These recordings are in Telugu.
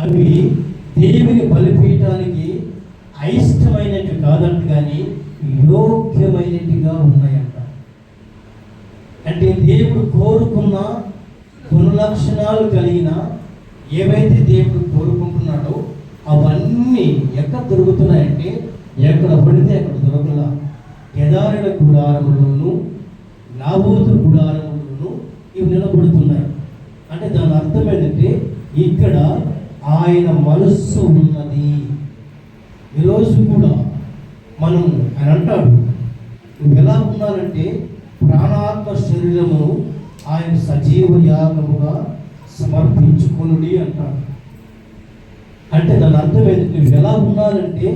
అవి దేవుని బలిపీయటానికి అయిష్టమైనట్టు కాదంట కానీ యోగ్యమైనట్టుగా ఉన్నాయంట. అంటే దేవుడు కోరుకున్న గుణలక్షణాలు కలిగిన ఏవైతే దేవుడు కోరుకుంటున్నాడో అవన్నీ ఎక్కడ దొరుకుతున్నాయంటే ఎక్కడ పడితే అక్కడ దొరకలా. ఎదారుల గుడారములోను నాబోతు గుడారములోను ఇవి నిలబడుతున్నాయి. అంటే దాని అర్థం ఏంటంటే ఇక్కడ ఆయన మనస్సు ఉన్నది. ఈరోజు కూడా మనం ఆయన అంటాడు నువ్వు ఎలా ఉన్నారంటే ప్రాణాత్మ శరీరము ఆయన సజీవ యాగముగా సమర్పించుకొనుడి అంటాడు. అంటే దాని అర్థం ఏంటి? నువ్వు ఎలా ఉన్నారంటే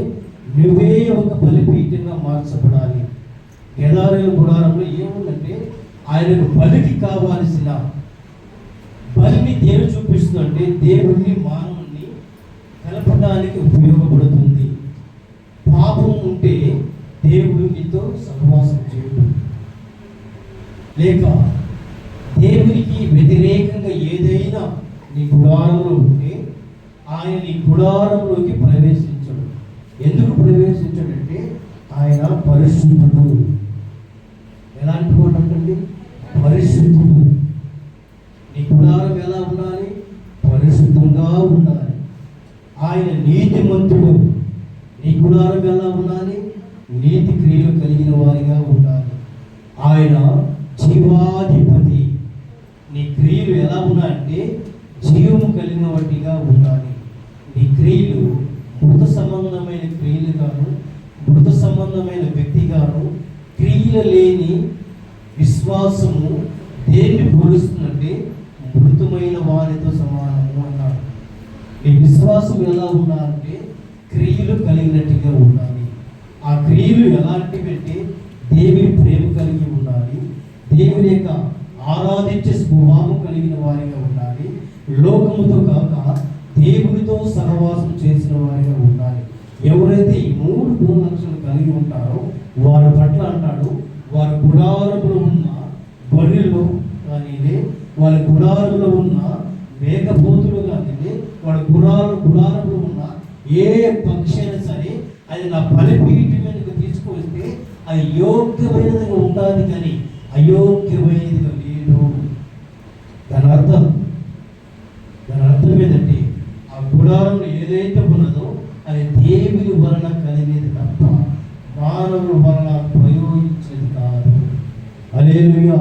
నువ్వే ఒక బలిపీఠంగా మార్చబడాలి. ఎదారుల గుడారంలో ఏముందంటే ఆయనకు బలికి కావాల్సిన బలిని దేవుడు చూపిస్తుందంటే దేవుణ్ణి మానవ కలపడానికి ఉపయోగపడుతుంది. పాపం ఉంటే దేవుడు నీతో సహవాసం చేయడు లేక దేవునికి వ్యతిరేకంగా ఏదైనా నీ గుడారంలో ఉంటే ఆయన నీ గుడారంలోకి ప్రవేశించడు. ఎందుకు ప్రవేశించడంటే ఆయన పరిశుద్ధుడు. ఎలాంటి వాడు అంటండి పరిశుద్ధుడు. నీ గుడారం ఎలా ఉండాలి? పరిశుద్ధంగా ఉండాలి. ఆయన నీతిమంతుడు నీ గుడారం ఎలా ఉండాలి నీతి క్రియలు కలిగిన వారిగా ఉండాలి. ఆయన జీవాధిపతి. నీ క్రియలు ఎలా ఉన్నాయంటే జీవము కలిగిన వాటిగా ఉండాలి. నీ క్రియలు మృత సంబంధమైన క్రియలు గాను మృత సంబంధమైన వ్యక్తిగాను క్రియలు లేని విశ్వాసము విశ్వాసం ఎలా ఉండాలంటే క్రియలు కలిగినట్టుగా ఉండాలి. ఆ క్రియలు ఎలాంటివంటే దేవుని ప్రేమ కలిగి ఉండాలి. దేవుని యొక్క ఆరాధించే స్వభావం కలిగిన వారిగా ఉండాలి. లోకముతో కాక దేవునితో సహవాసం చేసిన వారిగా ఉండాలి. ఎవరైతే ఈ మూడు గుణలక్షణాలు కలిగి ఉంటారో వారి పట్ల అంటాడు వారి గుడారంలో ఉన్న గొర్రెలు కానీ వాళ్ళ గుడారంలో ఉన్న వాళ్ళ గుడారంలో ఉన్న ఏ పక్షి అయినా సరే అది నా బలిపీఠం మీదకి తీసుకువస్తే అది యోగ్యమైనదిగా ఉండాలి కానీ అయోగ్యమైనదిగా లేదు. దాని అర్థం? దాని అర్థం ఏంటంటే ఆ గుడారంలో ఏదైతే ఉన్నదో అది దేవుని వలన కలిగేది తప్ప మానవుల వలన ప్రయోగించేది కాదు. అలేలుగా